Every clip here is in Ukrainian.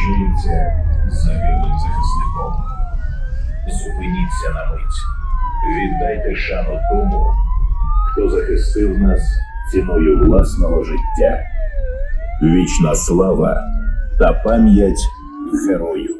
залишається загиблим захисником. Зупиніться на мить. Віддайте шану тому, хто захистив нас ціною власного життя. Вічна слава та пам'ять герою.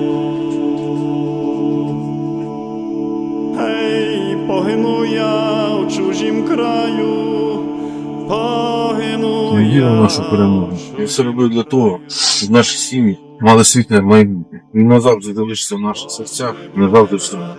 Віримо в нашу перемогу. Я все робив для того, щоб наші сім'ї мали світле майбутнє. Він назавжди залишиться в наших серцях, назавжди в.